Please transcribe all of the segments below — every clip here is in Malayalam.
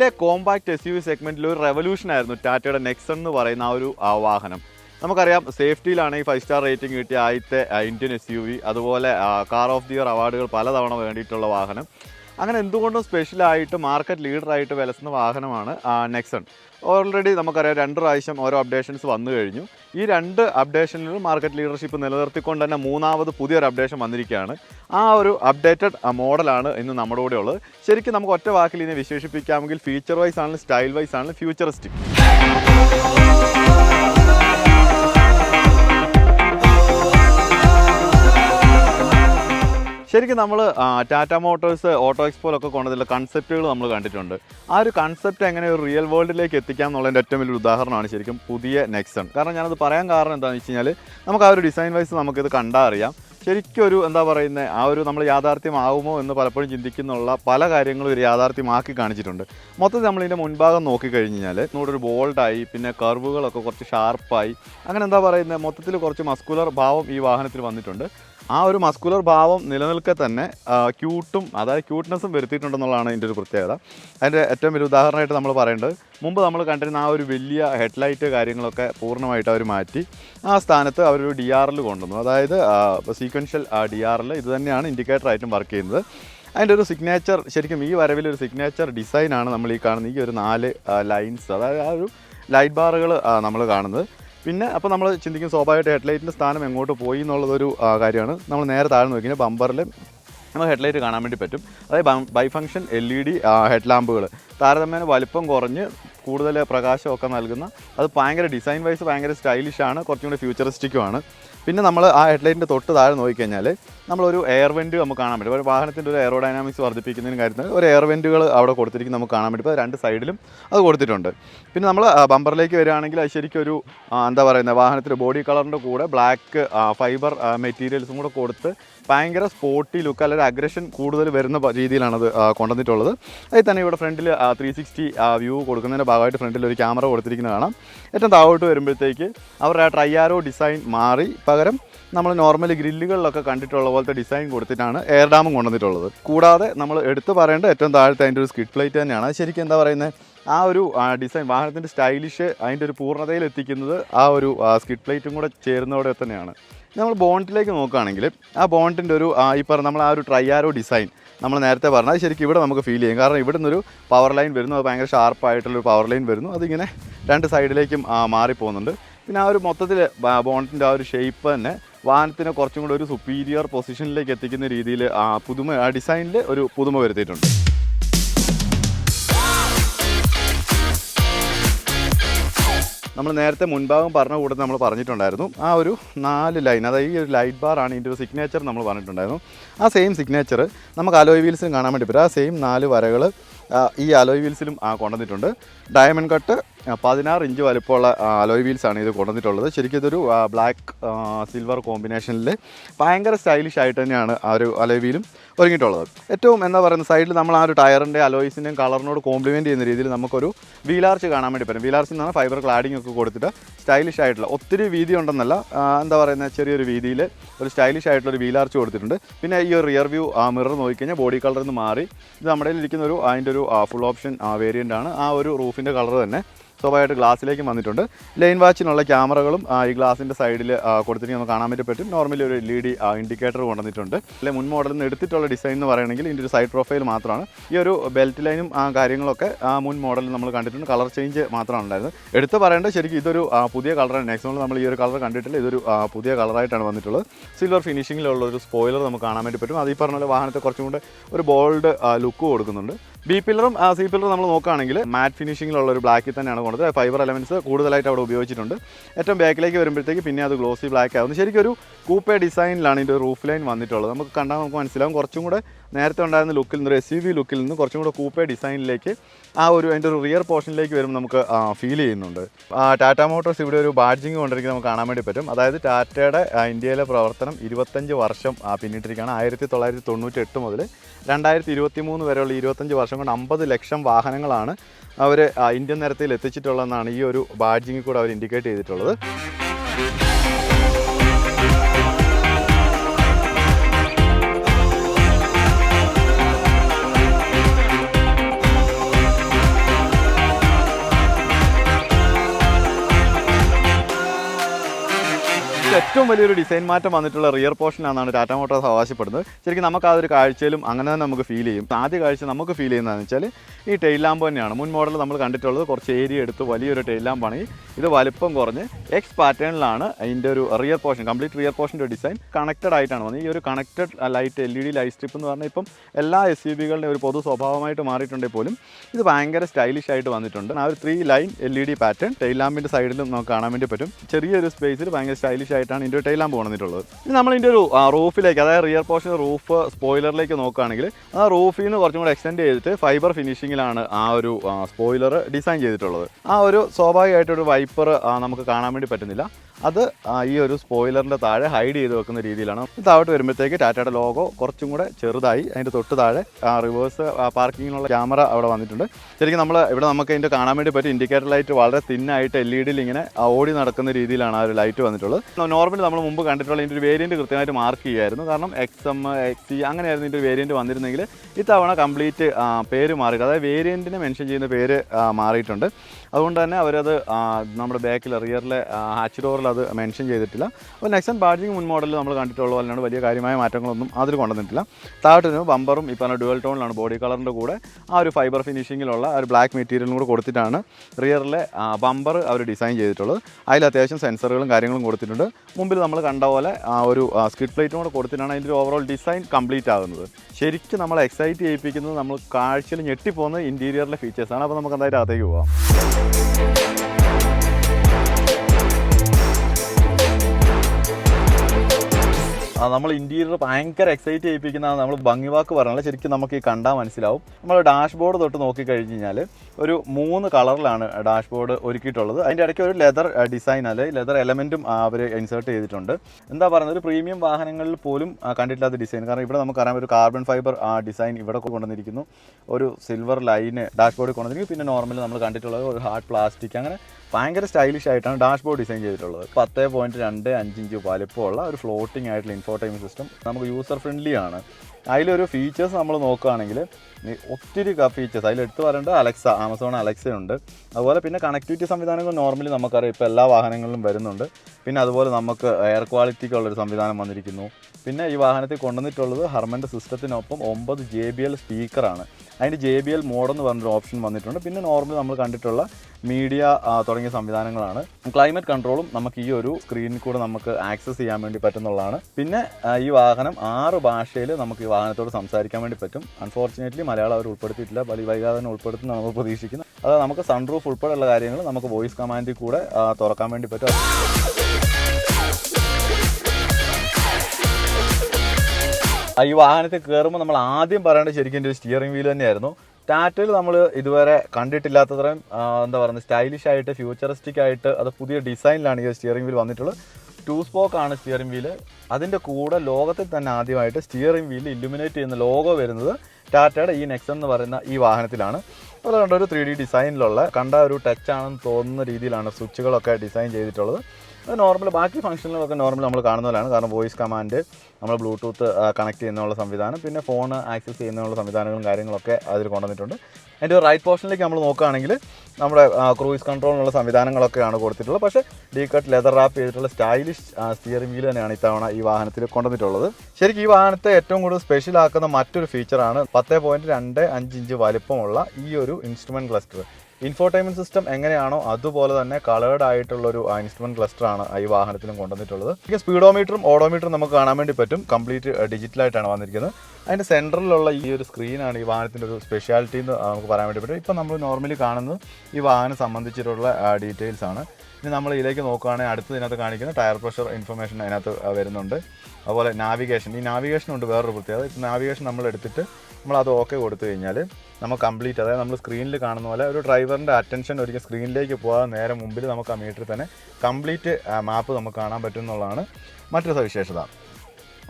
ഇന്ത്യയിലെ കോമ്പാക്ട് എസ് യു വി സെഗ്മെന്റിൽ ഒരു റെവല്യൂഷൻ ആയിരുന്നു ടാറ്റയുടെ നെക്സൺ എന്ന് പറയുന്ന ആ ഒരു വാഹനം. നമുക്കറിയാം സേഫ്റ്റിയിലാണ് ഈ ഫൈവ് സ്റ്റാർ റേറ്റിംഗ് കിട്ടിയ ആദ്യത്തെ ഇന്ത്യൻ എസ് യു വി അതുപോലെ കാർ ഓഫ് ദി ഇയർ അവാർഡുകൾ പലതവണ വേണ്ടിയിട്ടുള്ള വാഹനം. അങ്ങനെ എന്തുകൊണ്ടും സ്പെഷ്യലായിട്ട് മാർക്കറ്റ് ലീഡറായിട്ട് വിലസുന്ന വാഹനമാണ് നെക്സൺ ഓൾറെഡി നമുക്കറിയാം രണ്ട് പ്രാവശ്യം ഓരോ അപ്ഡേഷൻസ് വന്നു കഴിഞ്ഞു. ഈ രണ്ട് അപ്ഡേഷനിലും മാർക്കറ്റ് ലീഡർഷിപ്പ് നിലനിർത്തിക്കൊണ്ട് തന്നെ മൂന്നാമത് പുതിയൊരു അപ്ഡേഷൻ വന്നിരിക്കുകയാണ്. ആ ഒരു അപ്ഡേറ്റഡ് മോഡലാണ് ഇന്ന് നമ്മുടെ കൂടെ ഉള്ളത്. ശരിക്കും നമുക്ക് ഒറ്റ വാക്കിൽ ഇതിനെ വിശേഷിപ്പിക്കാമെങ്കിൽ ഫീച്ചർ വൈസ് ആണെങ്കിലും സ്റ്റൈൽ വൈസ് ആണെങ്കിലും ഫ്യൂച്ചറിസ്റ്റിക് ശരിക്കും നമ്മൾ ടാറ്റ മോട്ടോഴ്സ് ഓട്ടോ എക്സ്പോയിലൊക്കെ കൊണ്ടതിലുള്ള കൺസെപ്റ്റുകൾ നമ്മൾ കണ്ടിട്ടുണ്ട്. ആ ഒരു കൺസെപ്റ്റ് എങ്ങനെ ഒരു റിയൽ വേൾഡിലേക്ക് എത്തിക്കാം എന്നുള്ളതിന്റെ ഏറ്റവും വലിയൊരു ഉദാഹരണമാണ് ശരിക്കും പുതിയ നെക്സൺ കാരണം ഞാനത് പറയാൻ കാരണം എന്താണെന്ന് വെച്ച് കഴിഞ്ഞാൽ നമുക്ക് ആ ഒരു ഡിസൈൻ വൈസ് നമുക്കിത് കണ്ടാൽ അറിയാം. ശരിക്കും ഒരു എന്താ പറയുന്നത് ആ ഒരു നമ്മൾ യാഥാർത്ഥ്യമാകുമോ എന്ന് പലപ്പോഴും ചിന്തിക്കുന്നുള്ള പല കാര്യങ്ങളും ഒരു യാഥാർത്ഥ്യമാക്കി കാണിച്ചിട്ടുണ്ട്. മൊത്തത്തിൽ നമ്മളിതിന്റെ മുൻഭാഗം നോക്കിക്കഴിഞ്ഞ് കഴിഞ്ഞാൽ ഒരു ബോൾഡായി പിന്നെ കർവുകളൊക്കെ കുറച്ച് ഷാർപ്പായി അങ്ങനെ എന്താ പറയുന്നത് മൊത്തത്തിൽ കുറച്ച് മസ്കുലർ ഭാവം ഈ വാഹനത്തിൽ വന്നിട്ടുണ്ട്. ആ ഒരു മസ്കുലർ ഭാവം നിലനിൽക്കെ തന്നെ ക്യൂട്ടും അതായത് ക്യൂട്ട്നെസ്സും വരുത്തിയിട്ടുണ്ടെന്നുള്ളതാണ് ഇതിന്റെ ഒരു പ്രത്യേകത. അതിന്റെ ഏറ്റവും വലിയ ഉദാഹരണമായിട്ട് നമ്മൾ പറയേണ്ടത് മുമ്പ് നമ്മൾ കണ്ടിരുന്ന ആ ഒരു വലിയ ഹെഡ്ലൈറ്റ് കാര്യങ്ങളൊക്കെ പൂർണമായിട്ട് അവർ മാറ്റി ആ സ്ഥാനത്ത് അവരൊരു ഡി ആറിൽ കൊണ്ടുവന്നു. അതായത് സീക്വൻഷ്യൽ ഡി ആറിൽ ഇത് തന്നെയാണ് ഇൻഡിക്കേറ്ററായിട്ടും വർക്ക് ചെയ്യുന്നത്. അതിന്റെ ഒരു സിഗ്നേച്ചർ ശരിക്കും ഈ വരവിൽ ഒരു സിഗ്നേച്ചർ ഡിസൈനാണ് നമ്മൾ ഈ കാണുന്നത് ഈ ഒരു നാല് ലൈൻസ് അതായത് ആ ഒരു ലൈറ്റ് ബാറുകൾ നമ്മൾ കാണുന്നത്. പിന്നെ അപ്പോൾ നമ്മൾ ചിന്തിക്കും സ്വാഭാവികമായിട്ട് ഹെഡ്ലൈറ്റിന്റെ സ്ഥാനം എങ്ങോട്ട് പോയി എന്നുള്ളതൊരു കാര്യമാണ്. നമ്മൾ നേരെ താഴെ നോക്കി കഴിഞ്ഞാൽ ബമ്പറിൽ നമുക്ക് ഹെഡ്ലൈറ്റ് കാണാൻ വേണ്ടി പറ്റും. അതായത് bi function L E D head ലാമ്പുകൾ താരതമ്യേന വലിപ്പം കുറഞ്ഞ് കൂടുതൽ പ്രകാശമൊക്കെ നൽകുന്ന അത് ഭയങ്കര ഡിസൈൻ വൈസ് ഭയങ്കര സ്റ്റൈലിഷാണ് കുറച്ചും കൂടി ഫ്യൂച്ചറിസ്റ്റിക്കുമാണ് പിന്നെ നമ്മൾ ആ ഹെഡ്ലൈറ്റിന്റെ തൊട്ട് താഴെ നോക്കിക്കഴിഞ്ഞാൽ നമ്മളൊരു എയർ വെന്റ് നമുക്ക് കാണാൻ പറ്റും. ഒരു വാഹനത്തിന്റെ ഒരു എയറോഡൈനാമിക്സ് വർദ്ധിപ്പിക്കുന്നതിന് കാര്യത്തിൽ ഒരു എയർ വെന്റുകൾ അവിടെ കൊടുത്തിരിക്കും നമുക്ക് കാണാൻ പറ്റും. രണ്ട് സൈഡിലും അത് കൊടുത്തിട്ടുണ്ട്. പിന്നെ നമ്മൾ ബമ്പറിലേക്ക് വരികയാണെങ്കിൽ അത് ശരിക്കും ഒരു എന്താ പറയുന്നത് വാഹനത്തിന്റെ ബോഡി കളറിന്റെ കൂടെ ബ്ലാക്ക് ഫൈബർ മെറ്റീരിയൽസും കൂടെ കൊടുത്ത് ഭയങ്കര സ്പോർട്ടി ലുക്ക് അല്ലെങ്കിൽ അഗ്രഷൻ കൂടുതൽ വരുന്ന രീതിയിലാണത് കൊണ്ടുവന്നിട്ടുള്ളത്. അതിൽ തന്നെ ഇവിടെ ഫ്രണ്ടിൽ ത്രീ സിക്സ്റ്റി വ്യൂ കൊടുക്കുന്നതിന്റെ ഭാഗമായിട്ട് ഫ്രണ്ടിൽ ഒരു ക്യാമറ കൊടുത്തിരിക്കുന്നത് കാണാം. ഏറ്റവും താഴോട്ട് വരുമ്പോഴത്തേക്ക് അവരുടെ ആ ട്രൈയാരോ ഡിസൈൻ മാറി. പകരം നമ്മൾ നോർമലി ഗ്രില്ലുകളിലൊക്കെ കണ്ടിട്ടുള്ള പോലത്തെ ഡിസൈൻ കൊടുത്തിട്ടാണ് എയർ ഡാമും കൊണ്ടുവന്നിട്ടുള്ളത്. കൂടാതെ നമ്മൾ എടുത്തു പറയേണ്ട ഏറ്റവും താഴത്തെ അതിന്റെ ഒരു സ്കിഡ് പ്ലേറ്റ് തന്നെയാണ്. അത് ശരിക്കും എന്താ പറയുന്നത് ആ ഒരു ഡിസൈൻ വാഹനത്തിന്റെ സ്റ്റൈലിഷ് അതിന്റെ ഒരു പൂർണതയിൽ എത്തിക്കുന്നത് ആ ഒരു സ്കിഡ് പ്ലേറ്റും കൂടെ ചേരുന്നതോടെ തന്നെയാണ്. നമ്മൾ ബോണ്ടിലേക്ക് നോക്കുകയാണെങ്കിൽ ആ ബോണ്ടിന്റെ ഒരു ഈ പറഞ്ഞ നമ്മൾ ആ ഒരു ട്രൈയാരോ ഡിസൈൻ നമ്മൾ നേരത്തെ പറഞ്ഞാൽ ശരിക്കും ഇവിടെ നമുക്ക് ഫീൽ ചെയ്യും. കാരണം ഇവിടെ നിന്നൊരു പവർ ലൈൻ വരുന്നു അത് ഭയങ്കര ഷാർപ്പായിട്ടുള്ളൊരു പവർ ലൈൻ വരുന്നു. അതിങ്ങനെ രണ്ട് സൈഡിലേക്കും മാറിപ്പോകുന്നുണ്ട്. പിന്നെ ആ ഒരു മൊത്തത്തിൽ ബോണറ്റിന്റെ ആ ഒരു ഷേപ്പ് തന്നെ വാഹനത്തിനെ കുറച്ചും കൂടെ ഒരു സുപ്പീരിയർ പൊസിഷനിലേക്ക് എത്തിക്കുന്ന രീതിയിൽ ആ പുതുമ ആ ഡിസൈനിൽ ഒരു പുതുമ വരുത്തിയിട്ടുണ്ട്. നമ്മൾ നേരത്തെ മുൻഭാഗം പറഞ്ഞ കൂടെ നമ്മൾ പറഞ്ഞിട്ടുണ്ടായിരുന്നു. ആ ഒരു നാല് ലൈൻ അതായത് ഈ ഒരു ലൈറ്റ് ബാർ ആണ് ഇതിന്റെ ഒരു സിഗ്നേച്ചർ നമ്മൾ പറഞ്ഞിട്ടുണ്ടായിരുന്നു. ആ സെയിം സിഗ്നേച്ചർ നമുക്ക് അലോയ് വീൽസിലും കാണാൻ വേണ്ടി പറ്റും. ആ സെയിം നാല് വരകൾ ഈ അലോയ് വീൽസിലും കൊണ്ടുവന്നിട്ടുണ്ട്. ഡയമണ്ട് കട്ട് പതിനാറ് ഇഞ്ച് വലിപ്പമുള്ള അലോയ് വീൽസ് ആണ് ഇത് കൊണ്ടുവന്നിട്ടുള്ളത്. ശരിക്കും ഇതൊരു ബ്ലാക്ക് സിൽവർ കോമ്പിനേഷനിൽ ഭയങ്കര സ്റ്റൈലിഷ് ആയിട്ട് തന്നെയാണ് ആ ഒരു അലോയ് വീലും ഒരുങ്ങിയിട്ടുള്ളത്. ഏറ്റവും എന്താ പറയുന്നത് സൈഡിൽ നമ്മൾ ആ ഒരു ടയറിന്റെ അലോയ്സിന്റെയും കളറിനോട് കോംപ്ലിമെന്റ് ചെയ്യുന്ന രീതിയിൽ നമുക്കൊരു വീലാർച്ച് കാണാൻ വേണ്ടി പറ്റും. വീലാർച്ച് എന്ന് പറഞ്ഞാൽ ഫൈബർ ക്ലാഡിംഗ് ഒക്കെ കൊടുത്തിട്ട് സ്റ്റൈലിഷ് ആയിട്ടുള്ള ഒത്തിരി വീതി ഉണ്ടെന്നല്ല എന്താ പറയുന്നത് ചെറിയൊരു വീതിയിൽ ഒരു സ്റ്റൈലിഷ് ആയിട്ടുള്ള ഒരു വീലാർച്ച് കൊടുത്തിട്ടുണ്ട്. പിന്നെ ഈ ഒരു റിയർ വ്യൂ മിറർ നോക്കിക്കഴിഞ്ഞാൽ ബോഡി കളറിൽ നിന്ന് മാറി ഇത് നമ്മുടെ ഇരിക്കുന്ന ഒരു അതിന്റെ ഒരു ഫുൾ ഓപ്ഷൻ വേരിയന്റ് ആണ്. ആ ഒരു റൂഫിന്റെ കളർ തന്നെ സ്വാഭാവികമായിട്ട് ഗ്ലാസ്സിലേക്കും വന്നിട്ടുണ്ട്. ലൈൻ വാച്ചിനുള്ള ക്യാമറകളും ഈ ഗ്ലാസിന്റെ സൈഡിൽ കൊടുത്തിട്ട് നമുക്ക് കാണാൻ വേണ്ടി പറ്റും. നോർമലി ഒരു എൽ ഇ ഡി ഇൻഡിക്കേറ്റർ കൊണ്ടുവന്നിട്ടുണ്ട്. അല്ലെ മുൻ മോഡലിൽ നിന്ന് എടുത്തിട്ടുള്ള ഡിസൈൻ എന്ന് പറയുകയാണെങ്കിൽ ഇതിന്റെ ഒരു സൈഡ് പ്രൊഫൈൽ മാത്രമാണ്. ഈ ഒരു ബെൽറ്റ് ലൈനും ആ കാര്യങ്ങളൊക്കെ മുൻ മോഡലിൽ നമ്മൾ കണ്ടിട്ടുണ്ട്. കളർ ചേഞ്ച് മാത്രമാണ് ഉണ്ടായിരുന്നത്. എടുത്ത് പറയേണ്ടത് ശരിക്കും ഇതൊരു പുതിയ കളറാണ് നെക്സ്റ്റ് നമ്മൾ ഈ ഒരു കളർ കണ്ടിട്ടില്ല. ഇതൊരു പുതിയ കളറായിട്ടാണ് വന്നിട്ടുള്ളത്. സിൽവർ ഫിനിഷിങ്ങിലുള്ള ഒരു സ്പോയിലർ നമുക്ക് കാണാൻ വേണ്ടി പറ്റും. അത് പറഞ്ഞ പോലെ വാഹനത്തെ കുറച്ചും കൂടെ ഒരു ബോൾഡ് ലുക്ക് കൊടുക്കുന്നുണ്ട്. ബി പില്ലറും സി പില്ലറും നമ്മൾ നോക്കുകയാണെങ്കിൽ മാറ്റ് ഫിനിഷിങ്ങിലുള്ള ഒരു ബ്ലാക്കിൽ തന്നെയാണ് കൊണ്ടത്. ഫൈബർ എലമെന്റ്സ് കൂടുതലായിട്ട് അവിടെ ഉപയോഗിച്ചിട്ടുണ്ട്. ഏറ്റവും ബാക്കിലേക്ക് വരുമ്പോഴത്തേക്ക് പിന്നെ അത് ഗ്ലോസി ബ്ലാക്ക് ആവുന്നു ശരിക്കും ഒരു കൂപ്പേ ഡിസൈനിലാണ് ഇതിന്റെ റൂഫ് ലൈൻ വന്നിട്ടുള്ളത്. നമുക്ക് കണ്ടാൽ നമുക്ക് മനസ്സിലാവും. കുറച്ചും കൂടെ നേരത്തെ ഉണ്ടായിരുന്ന ലുക്കിൽ നിന്ന് ഒരു എസ് യു വി ലുക്കിൽ നിന്ന് കുറച്ചും കൂടെ കൂപ്പേ ഡിസൈനിലേക്ക് ആ ഒരു അതിന്റെ ഒരു റിയർ പോർഷനിലേക്ക് വരുമ്പോൾ നമുക്ക് ഫീൽ ചെയ്യുന്നുണ്ട്. ടാറ്റ മോട്ടോഴ്സ് ഇവിടെ ഒരു ബാഡ്ജിങ് കൊണ്ടിരിക്കുന്നത് നമുക്ക് കാണാൻ വേണ്ടി പറ്റും. അതായത് ടാറ്റയുടെ ഇന്ത്യയിലെ പ്രവർത്തനം ഇരുപത്തഞ്ച് വർഷം പിന്നിട്ടിരിക്കുകയാണ്. ആയിരത്തി തൊള്ളായിരത്തി തൊണ്ണൂറ്റി എട്ട് മുതൽ രണ്ടായിരത്തി ഇരുപത്തി മൂന്ന് വരെയുള്ള ഇരുപത്തഞ്ച് വർഷം കൊണ്ട് അമ്പത് ലക്ഷം വാഹനങ്ങളാണ് അവർ ഇന്ത്യൻ നിരത്തിൽ എത്തിച്ചിട്ടുള്ളതെന്നാണ് ഈ ഒരു ബാഡ്ജിങ്ങിൽ കൂടെ അവർ ഇൻഡിക്കേറ്റ് ചെയ്തിട്ടുള്ളത്. ഏറ്റവും വലിയൊരു ഡിസൈൻ മാറ്റം വന്നിട്ടുള്ള റിയർ പോർഷൻ ആണെന്നാണ് ടാറ്റ മോട്ടോർസ് അവകാശപ്പെടുന്നത്. ശരിക്കും നമുക്ക് ആ ഒരു കാഴ്ചയിലും അങ്ങനെ തന്നെ നമുക്ക് ഫീൽ ചെയ്യും. ആദ്യ കാഴ്ച നമുക്ക് ഫീൽ ചെയ്യുന്നതെന്ന് വെച്ചാൽ ഈ ടെയിൽ ലാമ്പ് തന്നെയാണ്. മുൻ മോഡൽ നമ്മൾ കണ്ടിട്ടുള്ളത് കുറച്ച് ഏരിയ എടുത്ത് വലിയൊരു ടെയിൽ ലാമ്പാണെങ്കിൽ ഇത് വലിപ്പം കുറഞ്ഞ് എക്സ് പാറ്റേണിലാണ് അതിന്റെ ഒരു റിയർ പോർഷൻ കംപ്ലീറ്റ് റിയർ പോർഷന്റെ ഡിസൈൻ കണക്റ്റഡ് ആയിട്ടാണ് വന്നത്. ഈ ഒരു connected light L E D light strip എന്ന് പറഞ്ഞാൽ ഇപ്പം എല്ലാ എസ് യു ബികളുടെയും ഒരു പൊതു സ്വഭാവമായിട്ട് മാറിയിട്ടുണ്ടെങ്കിൽ പോലും ഇത് ഭയങ്കര സ്റ്റൈലിഷ് ആയിട്ട് വന്നിട്ടുണ്ട്. ആ ഒരു three line L E D pattern tail ലാമ്പിന്റെ സൈഡിലും നമുക്ക് കാണാൻ വേണ്ടി പറ്റും. ചെറിയൊരു സ്പേസിൽ ഭയങ്കര സ്റ്റൈലിഷ് ആയിട്ടാണ് ഇതിന്റെ ടെയിൽ ലാമ്പ് വന്നിട്ടുള്ളത്. ഇനി നമ്മൾ ഇതിന്റെ ഒരു റൂഫിലേക്ക് അതായത് റിയർ പോർഷൻ റൂഫ് സ്പോയിലറിലേക്ക് നോക്കുകയാണെങ്കിൽ ആ റൂഫിൽ നിന്ന് കുറച്ചും കൂടെ എക്സ്റ്റെൻഡ് ചെയ്തിട്ട് ഫൈബർ ഫിനിഷിങ്ങിലാണ് ആ ഒരു സ്പോയിലർ ഡിസൈൻ ചെയ്തിട്ടുള്ളത്. ആ ഒരു സ്വാഭാവികമായിട്ടൊരു വൈപ്പർ നമുക്ക് കാണാൻ വേണ്ടി പറ്റുന്നില്ല. അത് ഈ ഒരു സ്പോയിലറിന്റെ താഴെ ഹൈഡ് ചെയ്ത് വെക്കുന്ന രീതിയിലാണ്. താഴോട്ട് വരുമ്പോഴത്തേക്ക് ടാറ്റയുടെ ലോഗോ കുറച്ചും കൂടെ ചെറുതായി അതിന്റെ തൊട്ട് താഴെ റിവേഴ്സ് പാർക്കിങ്ങിനുള്ള ക്യാമറ അവിടെ വന്നിട്ടുണ്ട്. ശരിക്കും നമ്മൾ ഇവിടെ നമുക്ക് ഇതിന്റെ കാണാൻ വേണ്ടി പറ്റും ഇൻഡിക്കേറ്റർ ലൈറ്റ് വളരെ തിന്നായിട്ട് എൽ ഇ ഡിയിൽ ഇങ്ങനെ ഓടി നടക്കുന്ന രീതിയിലാണ് ആ ഒരു ലൈറ്റ് വന്നിട്ടുള്ളത്. നോർമലി നമ്മൾ മുമ്പ് കണ്ടിട്ടുള്ള ഇതിന്റെ ഒരു വേരിയന്റ് കൃത്യമായിട്ട് മാർക്ക് ചെയ്യുമായിരുന്നു കാരണം എക്സ് എം എക്സ് സി അങ്ങനെയായിരുന്നു ഇതിന്റെ വേരിയന്റ് വന്നിരുന്നെങ്കിൽ ഇത്തവണ കംപ്ലീറ്റ് പേര് മാറിയിട്ട് അതായത് വേരിയന്റിനെ മെൻഷൻ ചെയ്യുന്ന പേര് മാറിയിട്ടുണ്ട്. അതുകൊണ്ട് തന്നെ അവരത് നമ്മുടെ ബാക്കിൽ റിയറിലെ ഹാച്ച് ഡോറിൽ അത് മെൻഷൻ ചെയ്തിട്ടില്ല. അപ്പോൾ നെക്സൺ ബാഡ്ജിങ് മുൻ മോഡലിൽ നമ്മൾ കണ്ടിട്ടുള്ള പോലെയാണ് വലിയ കാര്യമായ മാറ്റങ്ങളൊന്നും അതിൽ കൊണ്ടുവന്നിട്ടില്ല. താഴത്തിന് ബമ്പറും ഇപ്പോൾ പറഞ്ഞ ഡുവൽ ടോണിലാണ് ബോഡി കളറിന്റെ കൂടെ ആ ഒരു ഫൈബർ ഫിനിഷിങ്ങിലുള്ള ഒരു ബ്ലാക്ക് മെറ്റീരിയലും കൂടെ കൊടുത്തിട്ടാണ് റിയറിലെ ബമ്പർ അവർ ഡിസൈൻ ചെയ്തിട്ടുള്ളത്. അതിൽ അത്യാവശ്യം സെൻസറുകളും കാര്യങ്ങളും കൊടുത്തിട്ടുണ്ട്. മുമ്പിൽ നമ്മൾ കണ്ട പോലെ ഒരു സ്കിഡ് പ്ലേറ്റും കൂടെ കൊടുത്തിട്ടാണ് അതിന്റെ ഓവറോൾ ഡിസൈൻ കംപ്ലീറ്റ് ആകുന്നത്. ശരിക്കും നമ്മൾ എക്സൈറ്റ് ചെയ്യിപ്പിക്കുന്നത് നമ്മൾ കാഴ്ചയിൽ ഞെട്ടിപ്പോകുന്ന ഇന്റീരിയറിലെ ഫീച്ചേഴ്സാണ് അപ്പോൾ നമുക്ക് എന്തായാലും അകത്തേക്ക് പോകാം നമ്മൾ ഇന്റീരിയർ ഭയങ്കര എക്സൈറ്റ് ചെയ്യിപ്പിക്കുന്ന നമ്മൾ ഭംഗി വാക്ക് പറഞ്ഞാൽ ശരിക്കും നമുക്ക് ഈ കണ്ടാൽ മനസ്സിലാവും. നമ്മൾ ഡാഷ്ബോർഡ് തൊട്ട് നോക്കിക്കഴിഞ്ഞ് കഴിഞ്ഞാൽ ഒരു മൂന്ന് കളറിലാണ് ഡാഷ്ബോർഡ് ഒരുക്കിയിട്ടുള്ളത്. അതിന്റെ ഇടയ്ക്ക് ഒരു ലെതർ ഡിസൈൻ അല്ലെ ലെതർ എലമെന്റും അവർ ഇൻസേർട്ട് ചെയ്തിട്ടുണ്ട്. എന്താ പറയുന്നത്? ഒരു പ്രീമിയം വാഹനങ്ങളിൽ പോലും കണ്ടിട്ടില്ലാത്ത ഡിസൈൻ കാരണം ഇവിടെ നമുക്കറിയാം ഒരു കാർബൺ ഫൈബർ ആ ഡിസൈൻ ഇവിടെ കൊണ്ടുവന്നിരിക്കുന്നു. ഒരു സിൽവർ ലൈന് ഡാഷ്ബോർഡിൽ കൊണ്ടുവന്നിരിക്കുന്നു. പിന്നെ നോർമലി നമ്മൾ കണ്ടിട്ടുള്ളത് ഒരു ഹാർഡ് പ്ലാസ്റ്റിക് അങ്ങനെ ഭയങ്കര സ്റ്റൈലിഷ് ആയിട്ടാണ് ഡാഷ്ബോർഡ് ഡിസൈൻ ചെയ്തിട്ടുള്ളത്. പത്ത് പോയിന്റ് രണ്ട് അഞ്ച് ഇഞ്ച് വലിപ്പമുള്ള ഒരു ഫ്ലോട്ടിംഗ് ആയിട്ടുള്ള ഇൻഫോർടൈൻമെന്റ് സിസ്റ്റം നമുക്ക് യൂസർ ഫ്രണ്ട്ലി ആണ്. അതിലൊരു ഫീച്ചേഴ്സ് നമ്മൾ നോക്കുകയാണെങ്കിൽ ഒത്തിരി ഫീച്ചേഴ്സ് അതിൽ എടുത്തു പറയേണ്ടത് അലക്സ ആമസോൺ അലക്സ ഉണ്ട്. അതുപോലെ പിന്നെ കണക്ടിവിറ്റി സംവിധാനങ്ങൾ നോർമലി നമുക്കറിയാം. ഇപ്പോൾ എല്ലാ വാഹനങ്ങളിലും വരുന്നുണ്ട്. പിന്നെ അതുപോലെ നമുക്ക് എയർ ക്വാളിറ്റിക്കുള്ളൊരു സംവിധാനം വന്നിരിക്കുന്നു. പിന്നെ ഈ വാഹനത്തിൽ കൊണ്ടുവന്നിട്ടുള്ളത് ഹർമന്റെ സിസ്റ്റത്തിനൊപ്പം ഒമ്പത് ജെ ബി എൽ സ്പീക്കറാണ് അതിന്റെ ജെ ബി എൽ മോഡെന്ന് പറഞ്ഞൊരു ഓപ്ഷൻ വന്നിട്ടുണ്ട്. പിന്നെ നോർമലി നമ്മൾ കണ്ടിട്ടുള്ള മീഡിയ തുടങ്ങിയ സംവിധാനങ്ങളാണ്. ക്ലൈമറ്റ് കൺട്രോളും നമുക്ക് ഈ ഒരു സ്ക്രീനിൽ കൂടെ നമുക്ക് ആക്സസ് ചെയ്യാൻ വേണ്ടി പറ്റുന്നുള്ളതാണ്. പിന്നെ ഈ വാഹനം ആറ് ഭാഷയിൽ നമുക്ക് ഈ വാഹനത്തോട് സംസാരിക്കാൻ വേണ്ടി പറ്റും. അൺഫോർച്ചുനേറ്റ്ലി മലയാളം അവർ ഉൾപ്പെടുത്തിയിട്ടില്ല. വലിയ വൈകാതെ തന്നെ ഉൾപ്പെടുത്തുന്ന നമ്മൾ പ്രതീക്ഷിക്കുന്നു. അത് നമുക്ക് സൺറൂഫ് ഉൾപ്പെടെയുള്ള കാര്യങ്ങൾ നമുക്ക് വോയിസ് കമാൻഡിൽ കൂടെ തുറക്കാൻ വേണ്ടി പറ്റും. ഈ വാഹനത്തിൽ കയറുമ്പോൾ നമ്മൾ ആദ്യം പറയേണ്ടത് ശരിക്കും ഒരു സ്റ്റിയറിംഗ് വീൽ തന്നെയായിരുന്നു. ടാറ്റയിൽ നമ്മൾ ഇതുവരെ കണ്ടിട്ടില്ലാത്തത്രയും എന്താ പറയുക സ്റ്റൈലിഷ് ആയിട്ട് ഫ്യൂച്ചറിസ്റ്റിക് ആയിട്ട് അത് പുതിയ ഡിസൈനിലാണ് ഈ സ്റ്റിയറിംഗ് വീൽ വന്നിട്ടുള്ളത്. ടൂ സ്പോക്ക് ആണ് സ്റ്റിയറിംഗ് വീൽ അതിന്റെ കൂടെ ലോകത്തിൽ തന്നെ ആദ്യമായിട്ട് സ്റ്റിയറിംഗ് വീൽ ഇല്ലുമിനേറ്റ് ചെയ്യുന്ന ലോഗോ വരുന്നത് ടാറ്റയുടെ ഈ നെക്സൺ എന്ന് പറയുന്ന ഈ വാഹനത്തിലാണ്. അപ്പോൾ അതുകൊണ്ട് ഒരു ത്രീ ഡി ഡിസൈനിലുള്ള കണ്ട ഒരു ടച്ച് ആണെന്ന് തോന്നുന്ന രീതിയിലാണ് സ്വിച്ചുകളൊക്കെ ഡിസൈൻ ചെയ്തിട്ടുള്ളത്. അത് നോർമൽ ബാക്കി ഫംഗ്ഷനിലൊക്കെ നോർമൽ നമ്മൾ കാണുന്നതാണ് കാരണം വോയിസ് കമാൻഡ് നമ്മൾ ബ്ലൂടൂത്ത് കണക്ട് ചെയ്യുന്നതിനുള്ള സംവിധാനം പിന്നെ ഫോൺ ആക്സസ് ചെയ്യുന്നതിനുള്ള സംവിധാനങ്ങളും കാര്യങ്ങളൊക്കെ അതിൽ കൊണ്ടുവന്നിട്ടുണ്ട്. അതിന്റെ റൈറ്റ് പോർഷനിലേക്ക് നമ്മൾ നോക്കുകയാണെങ്കിൽ നമ്മുടെ ക്രൂയിസ് കൺട്രോളിനുള്ള സംവിധാനങ്ങളൊക്കെയാണ് കൊടുത്തിട്ടുള്ളത്. പക്ഷേ ഡീ കട്ട് ലെതർ റാപ്പ് ചെയ്തിട്ടുള്ള സ്റ്റൈലിഷ് സ്റ്റിയറിംഗ് വീൽ തന്നെയാണ് ഇത്തവണ ഈ വാഹനത്തിൽ കൊണ്ടുവന്നിട്ടുള്ളത്. ശരിക്കും ഈ വാഹനത്തെ ഏറ്റവും കൂടുതൽ സ്പെഷ്യൽ ആക്കുന്ന മറ്റൊരു ഫീച്ചറാണ് പത്ത് പോയിന്റ് രണ്ട് അഞ്ച് ഇഞ്ച് വലിപ്പമുള്ള ഈ ഒരു ഇൻസ്ട്രുമെന്റ് ക്ലസ്റ്റർ ഇൻഫോർടൈൻമെന്റ് സിസ്റ്റം എങ്ങനെയാണോ അതുപോലെ തന്നെ കളേർഡ് ആയിട്ടുള്ള ഒരു ഇൻസ്ട്രുമെന്റ് ക്ലസ്റ്റർ ആണ് ഈ വാഹനത്തിലും കൊണ്ടുവന്നിട്ടുള്ളത്. സ്പീഡോമീറ്ററും ഓഡോമീറ്ററും നമുക്ക് കാണാൻ വേണ്ടി പറ്റും. കംപ്ലീറ്റ് ഡിജിറ്റൽ ആയിട്ടാണ് വന്നിരിക്കുന്നത്. അതിന്റെ സെന്ററിലുള്ള ഈ ഒരു സ്ക്രീനാണ് ഈ വാഹനത്തിന്റെ ഒരു സ്പെഷ്യാലിറ്റി എന്ന് നമുക്ക് പറയാൻ വേണ്ടി പറ്റും. ഇപ്പം നമ്മൾ നോർമലി കാണുന്നത് ഈ വാഹനം സംബന്ധിച്ചിട്ടുള്ള ഡീറ്റെയിൽസ് ആണ്. ഇനി നമ്മൾ ഇതിലേക്ക് നോക്കുകയാണെങ്കിൽ അടുത്ത് ഇതിനകത്ത് കാണിക്കുന്ന ടയർ പ്രഷർ ഇൻഫർമേഷൻ അതിനകത്ത് വരുന്നുണ്ട്. അതുപോലെ നാവിഗേഷൻ ഈ നാവിഗേഷൻ ഉണ്ട് വേറൊരു പ്രത്യേകത. നാവിഗേഷൻ നമ്മൾ എടുത്തിട്ട് നമ്മൾ അത് ഓക്കെ കൊടുത്തു കഴിഞ്ഞാൽ നമുക്ക് കംപ്ലീറ്റ് അതായത് നമ്മൾ സ്ക്രീനിൽ കാണുന്ന പോലെ ഒരു ഡ്രൈവറിന്റെ അറ്റൻഷൻ ഒരിക്കൽ സ്ക്രീനിലേക്ക് പോകാതെ നേരെ മുമ്പിൽ നമുക്ക് ആ മീറ്ററിൽ തന്നെ കംപ്ലീറ്റ് മാപ്പ് നമുക്ക് കാണാൻ പറ്റും എന്നുള്ളതാണ് മറ്റൊരു സവിശേഷത.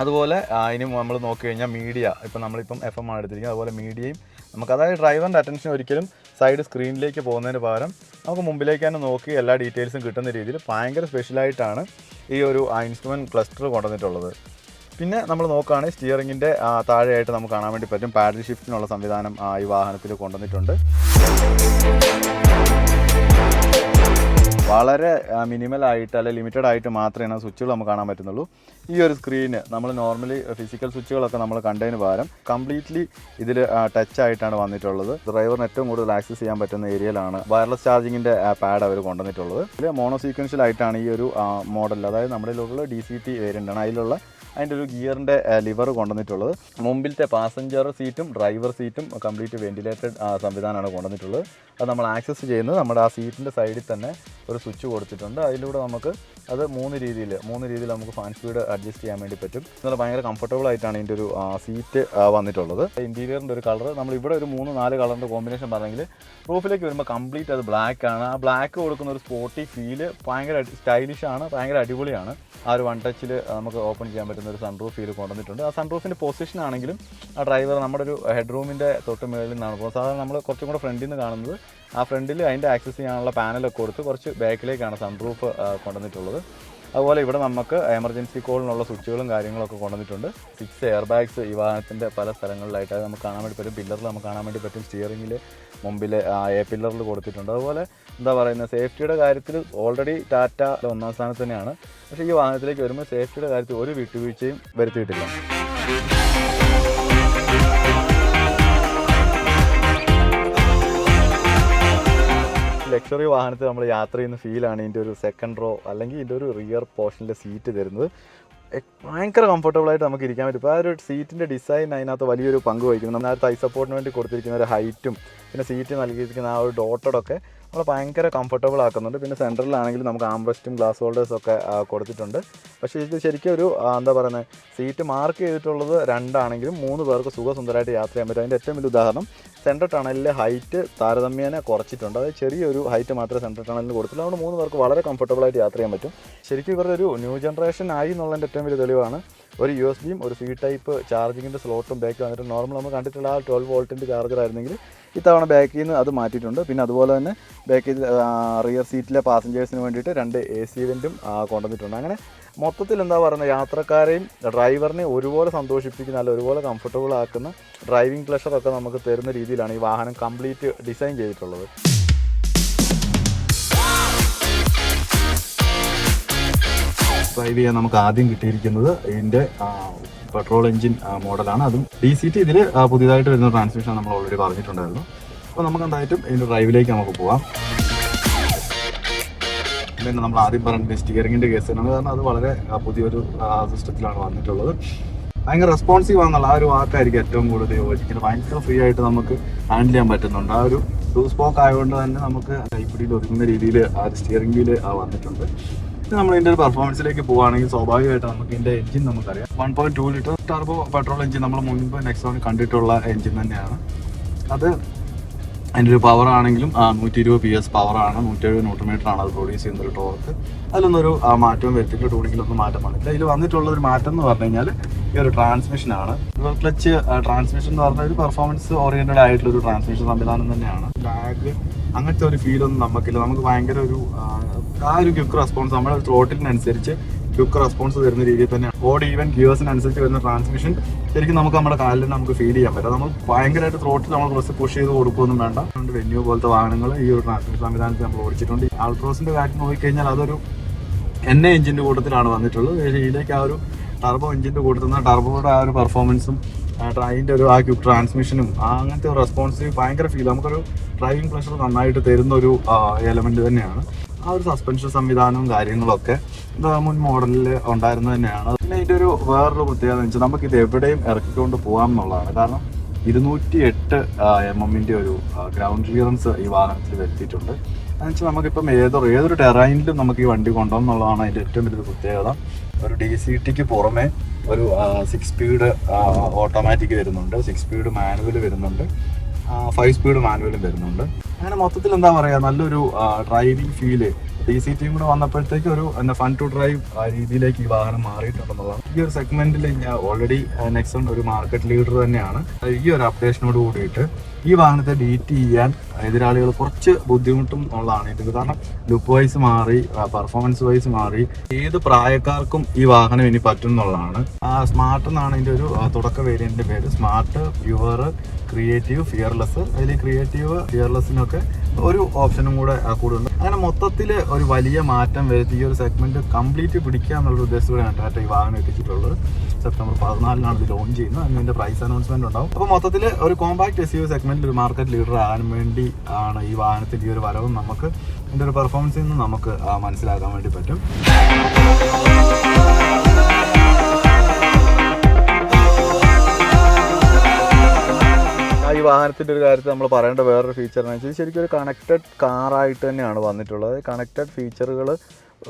അതുപോലെ ഇനി നമ്മൾ നോക്കി കഴിഞ്ഞാൽ മീഡിയ ഇപ്പം നമ്മളിപ്പം എഫ് എം ആണ് എടുത്തിരിക്കുന്നത്. അതുപോലെ മീഡിയയും നമുക്ക് അതായത് ഡ്രൈവറിന്റെ അറ്റൻഷൻ ഒരിക്കലും സൈഡ് സ്ക്രീനിലേക്ക് പോകുന്നതിന് പകരം നമുക്ക് മുമ്പിലേക്ക് തന്നെ നോക്കി എല്ലാ ഡീറ്റെയിൽസും കിട്ടുന്ന രീതിയിൽ ഭയങ്കര സ്പെഷ്യലായിട്ടാണ് ഈ ഒരു ഇൻസ്ട്രുമെന്റ് ക്ലസ്റ്റർ കൊണ്ടുവന്നിട്ടുള്ളത്. പിന്നെ നമ്മൾ നോക്കുകയാണെങ്കിൽ സ്റ്റിയറിങ്ങിന്റെ താഴെയായിട്ട് നമുക്ക് കാണാൻ വേണ്ടി പറ്റും. പാഡൽ ഷിഫ്റ്റിനുള്ള സംവിധാനം ഈ വാഹനത്തിൽ കൊണ്ടുവന്നിട്ടുണ്ട്. വളരെ മിനിമൽ ആയിട്ട് അല്ലെ ലിമിറ്റഡ് ആയിട്ട് മാത്രമേ സ്വിച്ചുകൾ നമുക്ക് കാണാൻ പറ്റുന്നുള്ളൂ. ഈ ഒരു സ്ക്രീന് നമ്മൾ നോർമലി ഫിസിക്കൽ സ്വിച്ചുകളൊക്കെ നമ്മൾ കണ്ടതിന് പകരം കംപ്ലീറ്റ്ലി ഇതിൽ ടച്ച് ആയിട്ടാണ് വന്നിട്ടുള്ളത്. ഡ്രൈവറിന് ഏറ്റവും കൂടുതൽ ആക്സസ് ചെയ്യാൻ പറ്റുന്ന ഏരിയയിലാണ് വയർലെസ് ചാർജിങ്ങിന്റെ പാഡ് അവർ കൊണ്ടുവന്നിട്ടുള്ളത്. ഇതിൽ മോണോ സീക്വൻഷ്യൽ ആയിട്ടാണ് ഈ ഒരു മോഡൽ അതായത് നമ്മുടെ ഉള്ള ഡി സി ടി വേരിയന്റാണ് അതിലുള്ള അതിന്റെ ഒരു ഗിയറിന്റെ ലിവർ കൊണ്ടുവന്നിട്ടുള്ളത്. മുമ്പിലത്തെ പാസഞ്ചർ സീറ്റും ഡ്രൈവർ സീറ്റും കംപ്ലീറ്റ് വെന്റിലേറ്റഡ് സംവിധാനമാണ് കൊണ്ടുവന്നിട്ടുള്ളത്. അത് നമ്മൾ ആക്സസ് ചെയ്യുന്നത് നമ്മുടെ ആ സീറ്റിന്റെ സൈഡിൽ തന്നെ ഒരു സ്വിച്ച് കൊടുത്തിട്ടുണ്ട്. അതിലൂടെ നമുക്ക് അത് മൂന്ന് രീതിയിൽ മൂന്ന് രീതിയിൽ നമുക്ക് ഫാൻ സ്പീഡ് അഡ്ജസ്റ്റ് ചെയ്യാൻ വേണ്ടി പറ്റും. എന്നാൽ ഭയങ്കര കംഫർട്ടബിൾ ആയിട്ടാണ് ഇതിന്റെ ഒരു സീറ്റ് വന്നിട്ടുള്ളത്. ഇന്റീരിയറിന്റെ ഒരു കളർ നമ്മൾ ഇവിടെ ഒരു മൂന്ന് നാല് കളറിന്റെ കോമ്പിനേഷൻ പറഞ്ഞെങ്കിൽ റൂഫിലേക്ക് വരുമ്പോൾ കംപ്ലീറ്റ് അത് ബ്ലാക്ക് ആണ്. ആ ബ്ലാക്ക് കൊടുക്കുന്ന ഒരു സ്പോർട്ടി ഫീൽ ഭയങ്കര സ്റ്റൈലിഷ് ആണ് ഭയങ്കര അടിപൊളിയാണ്. ആ ഒരു വൺ ടച്ചിൽ നമുക്ക് ഓപ്പൺ ചെയ്യാൻ പറ്റുന്ന ഒരു സൺറൂഫ് ഫീൽ കൊണ്ടുവന്നിട്ടുണ്ട്. ആ സൺറൂഫിന്റെ പൊസിഷൻ ആണെങ്കിലും ആ ഡ്രൈവർ നമ്മുടെ ഒരു ഹെഡ് റൂമിന്റെ തൊട്ട് മുകളിൽ നിന്നാണ് പോകുന്നത്. സാധാരണ നമ്മൾ കുറച്ചും കൂടെ ഫ്രണ്ടിൽ നിന്ന് കാണുന്നത് ആ ഫ്രണ്ടിൽ അതിന്റെ ആക്സസ് ചെയ്യാനുള്ള പാനലൊക്കെ കൊടുത്ത് കുറച്ച് ബാക്കിലേക്കാണ് സൺറൂഫ് കൊണ്ടുവന്നിട്ടുള്ളത്. അതുപോലെ ഇവിടെ നമുക്ക് എമർജൻസി കോളിനുള്ള സ്വിച്ചുകളും കാര്യങ്ങളൊക്കെ കൊണ്ടുവന്നിട്ടുണ്ട്. സിക്സ് എയർ ബാഗ്സ് ഈ വാഹനത്തിന്റെ പല സ്ഥലങ്ങളിലായിട്ട് അത് നമുക്ക് കാണാൻ വേണ്ടി പറ്റും. പില്ലറിൽ നമുക്ക് കാണാൻ വേണ്ടി പറ്റും. സ്റ്റിയറിംഗിൽ മുമ്പിൽ എ പില്ലറിൽ കൊടുത്തിട്ടുണ്ട്. അതുപോലെ എന്താ പറയുന്നത് സേഫ്റ്റിയുടെ കാര്യത്തിൽ ഓൾറെഡി ടാറ്റ ഒന്നാം സ്ഥാനത്ത് തന്നെയാണ്. പക്ഷേ ഈ വാഹനത്തിലേക്ക് വരുമ്പോൾ സേഫ്റ്റിയുടെ കാര്യത്തിൽ ഒരു വിട്ടുവീഴ്ചയും വരുത്തിയിട്ടില്ല. ലക്ഷറി വാഹനത്തിൽ നമ്മൾ യാത്ര ചെയ്യുന്ന ഫീലാണ് ഇതിന്റെ ഒരു സെക്കൻഡ് റോ അല്ലെങ്കിൽ ഇതിന്റെ ഒരു റിയർ പോർഷനിലെ സീറ്റ് തരുന്നത്. ഭയങ്കര കംഫർട്ടബിൾ ആയിട്ട് നമുക്ക് ഇരിക്കാൻ പറ്റും. ഇപ്പോൾ ആ ഒരു സീറ്റിന്റെ ഡിസൈൻ അതിനകത്ത് വലിയൊരു പങ്ക് വഹിക്കുന്നു. നമ്മൾ ആ തൈ സപ്പോർട്ടിന് വേണ്ടി കൊടുത്തിരിക്കുന്ന ഒരു ഹൈറ്റും പിന്നെ സീറ്റ് നൽകിയിരിക്കുന്ന ആ ഒരു ഡോട്ടഡൊക്കെ നമ്മൾ ഭയങ്കര കംഫർട്ടബിൾ ആക്കുന്നുണ്ട്. പിന്നെ സെന്ററിലാണെങ്കിൽ നമുക്ക് ആംബ്രസ്റ്റും ഗ്ലാസ് ഹോൾഡേഴ്സും ഒക്കെ കൊടുത്തിട്ടുണ്ട്. പക്ഷേ ഇത് ശരിക്കും ഒരു എന്താ പറയുന്നത് സീറ്റ് മാർക്ക് ചെയ്തിട്ടുള്ളത് രണ്ടാണെങ്കിലും മൂന്ന് പേർക്ക് സുഖസുന്ദരമായിട്ട് യാത്ര ചെയ്യാൻ പറ്റും. അതിന്റെ ഏറ്റവും വലിയ ഉദാഹരണം സെൻട്രൽ ടണലിലെ ഹൈറ്റ് താരതമ്യേന കുറച്ചിട്ടുണ്ട്. അതായത് ചെറിയൊരു ഹൈറ്റ് മാത്രമേ സെൻട്രൽ ടണലിന് കൊടുത്തിട്ടുള്ളൂ അതുകൊണ്ട് മൂന്ന് പേർക്ക് വളരെ കംഫർട്ടബിൾ ആയിട്ട് യാത്ര ചെയ്യാൻ പറ്റും. ശരിക്കും ഇവരുടെ ഒരു ന്യൂ ജനറേഷൻ ആയി എന്നുള്ളതിന്റെ ഏറ്റവും വലിയ തെളിവാണ് ഒരു യു എസ് ബിയും ഒരു സി ടൈപ്പ് ചാർജിങ്ങിന്റെ സ്ലോട്ടും ബാക്ക് വന്നിട്ട് നോർമൽ നമ്മൾ കണ്ടിട്ടുള്ള ആ ട്വൽവ് വോൾട്ടിന്റെ ചാർജർ ആയിരുന്നെങ്കിൽ ഇത്തവണ ബാക്കിൽ നിന്ന് അത് മാറ്റിയിട്ടുണ്ട്. പിന്നെ അതുപോലെ തന്നെ ബാക്കിൽ റിയർ സീറ്റിലെ പാസഞ്ചേഴ്സിന് വേണ്ടിയിട്ട് രണ്ട് എ സി ഇവന്റും കൊണ്ടുവന്നിട്ടുണ്ട്. അങ്ങനെ മൊത്തത്തിൽ എന്താ പറയുന്നത്? യാത്രക്കാരെയും ഡ്രൈവറിനെയും ഒരുപോലെ സന്തോഷിപ്പിക്കുന്ന അല്ല ഒരുപോലെ കംഫർട്ടബിൾ ആക്കുന്ന ഡ്രൈവിംഗ് പ്ലഷറൊക്കെ നമുക്ക് തരുന്ന രീതിയിലാണ് ഈ വാഹനം കംപ്ലീറ്റ് ഡിസൈൻ ചെയ്തിട്ടുള്ളത്. ഡ്രൈവ് ചെയ്യാൻ നമുക്ക് ആദ്യം കിട്ടിയിരിക്കുന്നത് ഇതിന്റെ പെട്രോൾ എഞ്ചിൻ മോഡലാണ് അതും ഡി സി ടി ഇതിൽ പുതിയതായിട്ട് വരുന്ന ട്രാൻസ്മിഷൻ നമ്മൾ ഓൾറെഡി പറഞ്ഞിട്ടുണ്ടായിരുന്നു. അപ്പോൾ നമുക്ക് എന്തായിട്ടും ഇതിന്റെ ഡ്രൈവിലേക്ക് നമുക്ക് പോവാം. പിന്നെ നമ്മൾ ആദ്യം പറഞ്ഞ കേസ് തന്നെ കാരണം അത് വളരെ പുതിയൊരു സിസ്റ്റത്തിലാണ് വന്നിട്ടുള്ളത്. ഭയങ്കര റെസ്പോൺസീവ് ആണെന്നുള്ള ആ ഒരു വാക്കായിരിക്കും ഏറ്റവും കൂടുതൽ യോജിക്കുന്നത്. ഭയങ്കര ഫ്രീ ആയിട്ട് നമുക്ക് ഹാൻഡിൽ ചെയ്യാൻ പറ്റുന്നുണ്ട്. ആ ഒരു ടൂ സ്പോക്ക് ആയതുകൊണ്ട് തന്നെ നമുക്ക് കൈപ്പിടിയിൽ ഒതുങ്ങുന്ന രീതിയിൽ ആ സ്റ്റിയറിംഗ് വീൽ വന്നിട്ടുണ്ട്. ഇനി നമ്മൾ ഇതിന്റെ ഒരു പെർഫോമൻസിലേക്ക് പോവുകയാണെങ്കിൽ സ്വാഭാവികമായിട്ട് നമുക്ക് ഇതിന്റെ എഞ്ചിൻ നമുക്കറിയാം. One point two litre turbo petrol engine നമ്മൾ മുൻപ് നെക്സോൺ കണ്ടിട്ടുള്ള എഞ്ചിൻ തന്നെയാണ്. അത് അതിന്റെ ഒരു പവർ ആണെങ്കിലും നൂറ്റി ഇരുപത് പി എസ് പവറാണ് നൂറ്റി എഴുപത് ആണ് അത് പ്രൊഡ്യൂസ് ചെയ്യുന്ന ഒരു ടോർക്ക് അതിലൊന്നൊരു മാറ്റവും വരുത്തില്ല ടൂണിങ്ങിലൊന്നും മാറ്റം വന്നില്ല ഇതിൽ വന്നിട്ടുള്ള ഒരു മാറ്റം എന്ന് പറഞ്ഞു കഴിഞ്ഞാൽ ഈ ഒരു ട്രാൻസ്മിഷനാണ് ഡുവൽ ക്ലച്ച് ട്രാൻസ്മിഷൻ എന്ന് പറഞ്ഞാൽ ഒരു പെർഫോമൻസ് ഓറിയന്റഡ് ആയിട്ടുള്ള ഒരു ട്രാൻസ്മിഷൻ സംവിധാനം തന്നെയാണ്. ലാഗ് അങ്ങനത്തെ ഒരു ഫീലൊന്നും നമുക്കില്ല നമുക്ക് ഭയങ്കര ഒരു ആ, ഒരു ക്വിക്ക് റെസ്പോൺസ് നമ്മുടെ ത്രോട്ടിലിനനുസരിച്ച് ക്വിക്ക് റെസ്പോൺസ് വരുന്ന രീതിയിൽ തന്നെ ഓഡ് ഈവൻ ഗിയേഴ്സിനനുസരിച്ച് വരുന്ന ട്രാൻസ്മിഷൻ ശരിക്കും നമുക്ക് നമ്മുടെ കാലിൽ നമുക്ക് ഫീൽ ചെയ്യാൻ പറ്റും. നമ്മൾ ഭയങ്കരമായിട്ട് ത്രോട്ടിൽ നമ്മൾ പ്രസ് പുഷ് ചെയ്ത് കൊടുക്കുകയൊന്നും വേണ്ട. അതുകൊണ്ട് വെന്യൂ പോലത്തെ വാഹനങ്ങൾ ഈ ഒരു ട്രാൻസ്മിഷൻ സംവിധാനത്തിൽ നമ്മൾ ഓടിച്ചിട്ടുണ്ട്. ആൾട്രോസിന്റെ കാര്യം നോക്കിക്കഴിഞ്ഞാൽ അതൊരു എൻ എ എഞ്ചിന്റെ കൂട്ടത്തിലാണ് വന്നിട്ടുള്ളത്. ഇതിലേക്ക് ആ ഒരു ടർബോ എഞ്ചിന്റെ കൂട്ടത്തിൽ ടർബോയുടെ ആ ഒരു പെർഫോമൻസും അതിന്റെ ഒരു ആ ക്യൂബ് ട്രാൻസ്മിഷനും അങ്ങനത്തെ ഒരു റെസ്പോൺസീവ് ഭയങ്കര ഫീൽ നമുക്കൊരു ഡ്രൈവിംഗ് പ്രഷർ നന്നായിട്ട് തരുന്ന ഒരു എലമെന്റ് തന്നെയാണ്. ആ ഒരു സസ്പെൻഷൻ സംവിധാനവും കാര്യങ്ങളൊക്കെ മുൻ മോഡലിൽ ഉണ്ടായിരുന്നത് തന്നെയാണ്. പിന്നെ ഇതിന്റെ ഒരു വേറൊരു പ്രത്യേകത എന്ന് വെച്ചാൽ നമുക്ക് ഇത് എവിടെയും ഇറക്കിക്കൊണ്ട് പോകാം എന്നുള്ളതാണ് കാരണം ഇരുന്നൂറ്റി എട്ട് എം എമ്മിന്റെ ഒരു ഗ്രൗണ്ട് ക്ലിയറൻസ് ഈ വാഹനത്തിൽ വരുത്തിയിട്ടുണ്ട്. എന്ന് വെച്ചാൽ നമുക്കിപ്പം ഏതൊരു ഏതൊരു ടെറൈനിലും നമുക്ക് ഈ വണ്ടി കൊണ്ടുപോകും അതിന്റെ ഏറ്റവും വലിയൊരു പ്രത്യേകത. ഒരു ഡി സി ടിക്ക് പുറമെ ഒരു സിക്സ് സ്പീഡ് ഓട്ടോമാറ്റിക് വരുന്നുണ്ട്. സിക്സ് സ്പീഡ് മാനുവൽ വരുന്നുണ്ട്. ഫൈവ് സ്പീഡ് മാനുവലും വരുന്നുണ്ട്. അങ്ങനെ മൊത്തത്തിൽ എന്താ പറയുക നല്ലൊരു ഡ്രൈവിംഗ് ഫീൽ ഡി സി ടിയും കൂടെ വന്നപ്പോഴത്തേക്ക് ഒരു എന്താ ഫൺ ടു ഡ്രൈവ് രീതിയിലേക്ക് ഈ വാഹനം മാറിയിട്ടുണ്ടെന്നുള്ളതാണ് ഈ ഒരു സെഗ്മെന്റിൽ ഞാൻ ഓൾറെഡി നെക്സൺ ഒരു മാർക്കറ്റ് ലീഡർ തന്നെയാണ്. ഈ ഒരു അപ്ഡേഷനോട് കൂടിയിട്ട് ഈ വാഹനത്തെ ബീറ്റ് ചെയ്യാൻ എതിരാളികൾ കുറച്ച് ബുദ്ധിമുട്ടും ഉള്ളതാണ് ഇത് കാരണം ലുക്ക് വൈസ് മാറി പെർഫോമൻസ് വൈസ് മാറി ഏത് പ്രായക്കാർക്കും ഈ വാഹനം ഇനി പറ്റും എന്നുള്ളതാണ്. സ്മാർട്ട് എന്നാണ് ഇതിന്റെ ഒരു തുടക്ക വേരിയന്റിന്റെ പേര്. സ്മാർട്ട് പ്യുവർ ക്രിയേറ്റീവ് ഫിയർലെസ് അതിൽ ക്രിയേറ്റീവ് ഫിയർലെസ്സിനൊക്കെ ഒരു ഓപ്ഷനും കൂടെ കൂടുതലുണ്ട് അങ്ങനെ മൊത്തത്തിൽ ഒരു വലിയ മാറ്റം വരുത്തി ഈ ഒരു സെഗ്മെന്റ് കംപ്ലീറ്റ് പിടിക്കുക എന്നുള്ള ഉദ്ദേശത്തോടെയാണ് ടാറ്റ ഈ വാഹനം എത്തിച്ചിട്ടുള്ളത് സെപ്റ്റംബർ പതിനാലിനാണ് ഇത് ലോഞ്ച് ചെയ്യുന്നത്. അന്ന് ഇതിന്റെ പ്രൈസ് അനൗൺസ്മെന്റ് ഉണ്ടാവും. അപ്പോൾ മൊത്തത്തിൽ ഒരു കോമ്പാക്ട് എസ് യു സെഗ്മെന്റിൽ ഒരു മാർക്കറ്റ് ലീഡർ ആകാൻ വേണ്ടി ആണ് ഈ വാഹനത്തിന്റെ ഈ ഒരു വരവും നമുക്ക് ഇതിന്റെ ഒരു പെർഫോമൻസിൽ നിന്ന് നമുക്ക് മനസ്സിലാക്കാൻ വേണ്ടി പറ്റും. ഈ വാഹനത്തിന്റെ ഒരു കാര്യത്തിൽ നമ്മൾ പറയേണ്ട വേറൊരു ഫീച്ചർ എന്ന് വെച്ചാൽ ശരിക്കും ഒരു കണക്റ്റഡ് കാറായിട്ട് തന്നെയാണ് വന്നിട്ടുള്ളത്. കണക്റ്റഡ് ഫീച്ചറുകൾ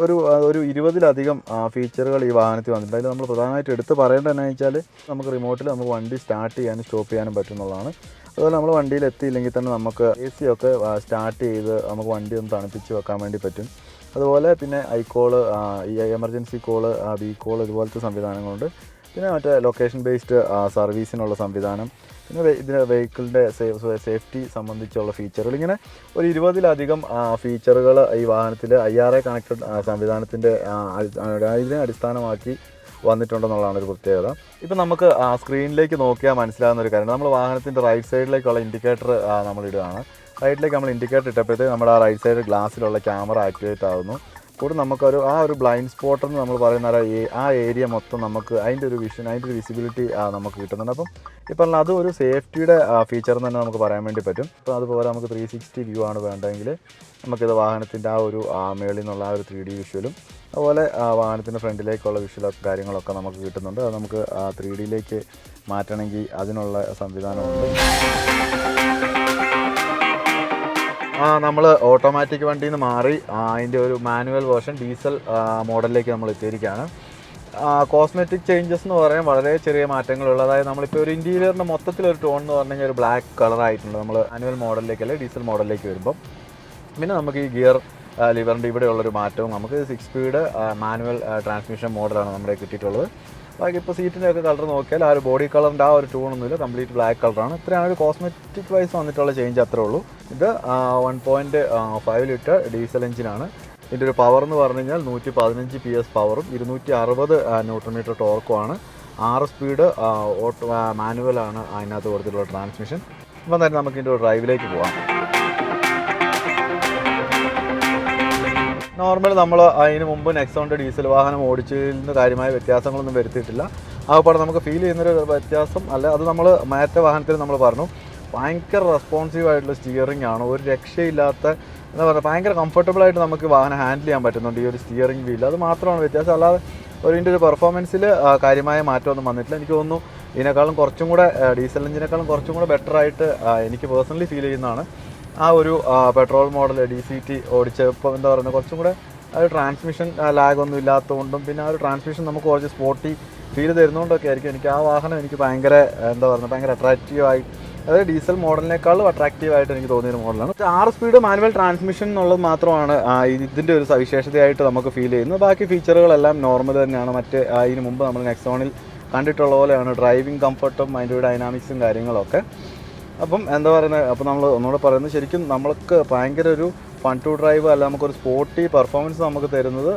ഒരു ഒരു ഇരുപതിലധികം ഫീച്ചറുകൾ ഈ വാഹനത്തിൽ വന്നിട്ടുണ്ട്. അതിൽ നമ്മൾ പ്രധാനമായിട്ട് എടുത്ത് പറയേണ്ടത് എന്ന് വെച്ചാൽ നമുക്ക് റിമോട്ടിൽ നമുക്ക് വണ്ടി സ്റ്റാർട്ട് ചെയ്യാനും സ്റ്റോപ്പ് ചെയ്യാനും പറ്റുന്നതാണ് അതുപോലെ നമ്മൾ വണ്ടിയിൽ എത്തിയില്ലെങ്കിൽ തന്നെ നമുക്ക് എ സി ഒക്കെ സ്റ്റാർട്ട് ചെയ്ത് നമുക്ക് വണ്ടി ഒന്ന് തണുപ്പിച്ച് വെക്കാൻ വേണ്ടി പറ്റും. അതുപോലെ പിന്നെ ഐക്കോൾ ഈ എമർജൻസി കോൾ ബി കോൾ ഇതുപോലത്തെ സംവിധാനങ്ങളുണ്ട്. പിന്നെ മറ്റേ ലൊക്കേഷൻ ബേസ്ഡ് സർവീസിനുള്ള സംവിധാനം. പിന്നെ ഇതിന് വെഹിക്കിളിന്റെ സേഫ്റ്റി സംബന്ധിച്ചുള്ള ഫീച്ചറുകൾ ഇങ്ങനെ ഒരു ഇരുപതിലധികം ഫീച്ചറുകൾ ഈ വാഹനത്തിൽ ഐ ആർ എ കണക്റ്റഡ് സംവിധാനത്തിന്റെ ഇതിനെ അടിസ്ഥാനമാക്കി വന്നിട്ടുണ്ടെന്നുള്ളതാണ് ഒരു പ്രത്യേകത. ഇപ്പം നമുക്ക് ആ സ്ക്രീനിലേക്ക് നോക്കിയാൽ മനസ്സിലാകുന്ന ഒരു കാര്യം. നമ്മൾ വാഹനത്തിന്റെ റൈറ്റ് സൈഡിലേക്കുള്ള ഇൻഡിക്കേറ്റർ നമ്മൾ ഇടുകയാണ്. റൈറ്റിലേക്ക് നമ്മൾ ഇൻഡിക്കേറ്റർ ഇട്ടപ്പോഴത്തേക്ക് നമ്മുടെ ആ റൈറ്റ് സൈഡ് ഗ്ലാസ്സിലുള്ള ക്യാമറ ആക്ടിവേറ്റ് ആകുന്നു കൂടെ നമുക്കൊരു ആ ഒരു ബ്ലൈൻഡ് സ്പോട്ട് എന്ന് നമ്മൾ പറയുന്ന ആ ഏരിയ മൊത്തം നമുക്ക് അതിന്റെ ഒരു വിഷൻ അതിന്റെ ഒരു വിസിബിലിറ്റി നമുക്ക് കിട്ടുന്നുണ്ട്. അപ്പം ഈ പറഞ്ഞ അത് ഒരു സേഫ്റ്റിയുടെ ഫീച്ചർ തന്നെ നമുക്ക് പറയാൻ വേണ്ടി പറ്റും. അപ്പോൾ അതുപോലെ നമുക്ക് ത്രീ സിക്സ്റ്റി വ്യൂ ആണ് വേണ്ടതെങ്കിൽ നമുക്കിത് വാഹനത്തിന്റെ ആ ഒരു മേളിൽ നിന്നുള്ള ആ ഒരു ത്രീ ഡി വിഷ്വലും അതുപോലെ വാഹനത്തിന്റെ ഫ്രണ്ടിലേക്കുള്ള വിഷ്വലൊക്കെ കാര്യങ്ങളൊക്കെ നമുക്ക് കിട്ടുന്നുണ്ട്. അത് നമുക്ക് ത്രീ ഡിയിലേക്ക് മാറ്റണമെങ്കിൽ അതിനുള്ള സംവിധാനമുണ്ട്. നമ്മൾ ഓട്ടോമാറ്റിക് വണ്ടിയിൽ നിന്ന് മാറി ആ, അതിന്റെ ഒരു മാനുവൽ വേർഷൻ ഡീസൽ മോഡലിലേക്ക് നമ്മൾ എത്തിയിരിക്കുകയാണ്. കോസ്മെറ്റിക് ചേഞ്ചസ് എന്ന് പറയാൻ വളരെ ചെറിയ മാറ്റങ്ങളുള്ള. അതായത് നമ്മളിപ്പോൾ ഒരു ഇന്റീരിയറിന്റെ മൊത്തത്തിലൊരു ടോൺ എന്ന് പറഞ്ഞു കഴിഞ്ഞാൽ ഒരു ബ്ലാക്ക് കളർ ആയിട്ടുണ്ട്. നമ്മൾ മാനുവൽ മോഡലിലേക്ക് അല്ലെങ്കിൽ ഡീസൽ മോഡലിലേക്ക് വരുമ്പം. പിന്നെ നമുക്ക് ഈ ഗിയർ ലിവറിന്റെ ഇവിടെയുള്ളൊരു മാറ്റവും നമുക്ക് സിക്സ് സ്പീഡ് മാനുവൽ ട്രാൻസ്മിഷൻ മോഡലാണ് നമ്മുടെ കിട്ടിയിട്ടുള്ളത്. ബാക്കി ഇപ്പോൾ സീറ്റിന്റെയൊക്കെ കളർ നോക്കിയാൽ ആ ഒരു ബോഡി കളറിന്റെ ആ ഒരു ടൂണൊന്നുമില്ല കംപ്ലീറ്റ് ബ്ലാക്ക് കളറാണ് ഇത്രയാണ് ഒരു കോസ്മെറ്റിക് വൈസ് വന്നിട്ടുള്ള ചേഞ്ച് അത്രേ ഉള്ളൂ. ഇത് one point five litre diesel എഞ്ചിനാണ് ഇതിന്റെ ഒരു പവർ എന്ന് പറഞ്ഞു കഴിഞ്ഞാൽ നൂറ്റി പതിനഞ്ച് പി എസ് പവറും ഇരുന്നൂറ്റി അറുപത് ന്യൂട്രൺ മീറ്റർ ടോർക്കുമാണ് ആറ് സ്പീഡ് ഓട്ടോ മാനുവലാണ് അതിനകത്ത് കൊടുത്തിട്ടുള്ള ട്രാൻസ്മിഷൻ ഇപ്പം തന്നെ നമുക്ക് ഇതിന്റെ ഡ്രൈവിലേക്ക് പോവാം. നോർമൽ നമ്മൾ അതിന് മുമ്പ് നെക്സോണിന്റെ ഡീസൽ വാഹനം ഓടിച്ചതിന് കാര്യമായ വ്യത്യാസങ്ങളൊന്നും വരുത്തിയിട്ടില്ല. അതുപോലെ നമുക്ക് ഫീൽ ചെയ്യുന്നൊരു വ്യത്യാസം അല്ല അത് നമ്മൾ മാറ്റ വാഹനത്തിൽ നമ്മൾ പറഞ്ഞു. ഭയങ്കര റെസ്പോൺസീവ് ആയിട്ടുള്ള സ്റ്റിയറിംഗ് ആണ്. ഒരു രക്ഷയില്ലാത്ത എന്താ പറയുക ഭയങ്കര കംഫർട്ടബിൾ ആയിട്ട് നമുക്ക് വാഹനം ഹാൻഡിൽ ചെയ്യാൻ പറ്റുന്നുണ്ട്. ഈ ഒരു സ്റ്റിയറിംഗ് വീൽ അത് മാത്രമാണ് വ്യത്യാസം. അല്ലാതെ ഒരു ഇതിന്റെ ഒരു പെർഫോമൻസിൽ കാര്യമായ മാറ്റമൊന്നും വന്നിട്ടില്ല. എനിക്ക് തോന്നുന്നു ഇതിനേക്കാളും കുറച്ചും കൂടെ ഡീസൽ എഞ്ചിനേക്കാളും കുറച്ചും കൂടെ ബെറ്റർ ആയിട്ട് എനിക്ക് പേഴ്സണലി ഫീൽ ചെയ്യുന്നതാണ്. ആ ഒരു petrol model D C T ഓടിച്ചപ്പോൾ എന്താ പറയുക കുറച്ചും കൂടെ ഒരു ട്രാൻസ്മിഷൻ ലാഗ് ഒന്നും ഇല്ലാത്തതുകൊണ്ടും പിന്നെ ആ ഒരു ട്രാൻസ്മിഷൻ നമുക്ക് കുറച്ച് സ്പോട്ടി ഫീൽ തരുന്നതുകൊണ്ടൊക്കെ ആയിരിക്കും. എനിക്ക് ആ വാഹനം എനിക്ക് ഭയങ്കര എന്താ പറയുക ഭയങ്കര അട്രാക്റ്റീവ് ആയി. അതായത് ഡീസൽ മോഡലിനേക്കാളും അട്രാക്റ്റീവ് ആയിട്ട് എനിക്ക് തോന്നിയ ഒരു മോഡലാണ് ആറ് സ്പീഡ് മാനുവൽ ട്രാൻസ്മിഷൻ എന്നുള്ളത് മാത്രമാണ് ഇതിന്റെ ഒരു സവിശേഷതയായിട്ട് നമുക്ക് ഫീൽ ചെയ്യുന്നത്. ബാക്കി ഫീച്ചറുകളെല്ലാം നോർമൽ തന്നെയാണ്. മറ്റ് അതിന് മുമ്പ് നമ്മൾ നെക്സോണിൽ കണ്ടിട്ടുള്ള പോലെയാണ് ഡ്രൈവിംഗ് കംഫർട്ടും അതിന്റെ ഡൈനാമിക്സും കാര്യങ്ങളൊക്കെ. അപ്പം എന്താ പറയുന്നത്? അപ്പം നമ്മൾ ഒന്നുകൂടെ പറയുന്നത് ശരിക്കും നമ്മൾക്ക് ഭയങ്കര ഒരു ഫൺ ടു ഡ്രൈവ് അല്ല നമുക്കൊരു സ്പോർട്ടി പെർഫോമൻസ് നമുക്ക് തരുന്നത്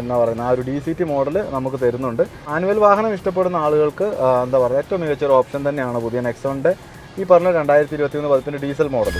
എന്താ പറയുന്നത് ആ ഒരു ഡി സി ടി മോഡൽ നമുക്ക് തരുന്നുണ്ട്. ആനുവൽ വാഹനം ഇഷ്ടപ്പെടുന്ന ആളുകൾക്ക് എന്താ പറയുക ഏറ്റവും മികച്ച ഒരു ഓപ്ഷൻ തന്നെയാണ് പുതിയ നെക്സോണിന്റെ ഈ പറഞ്ഞ രണ്ടായിരത്തി ഇരുപത്തി മൂന്ന് പതിപ്പിന്റെ ഡീസൽ മോഡൽ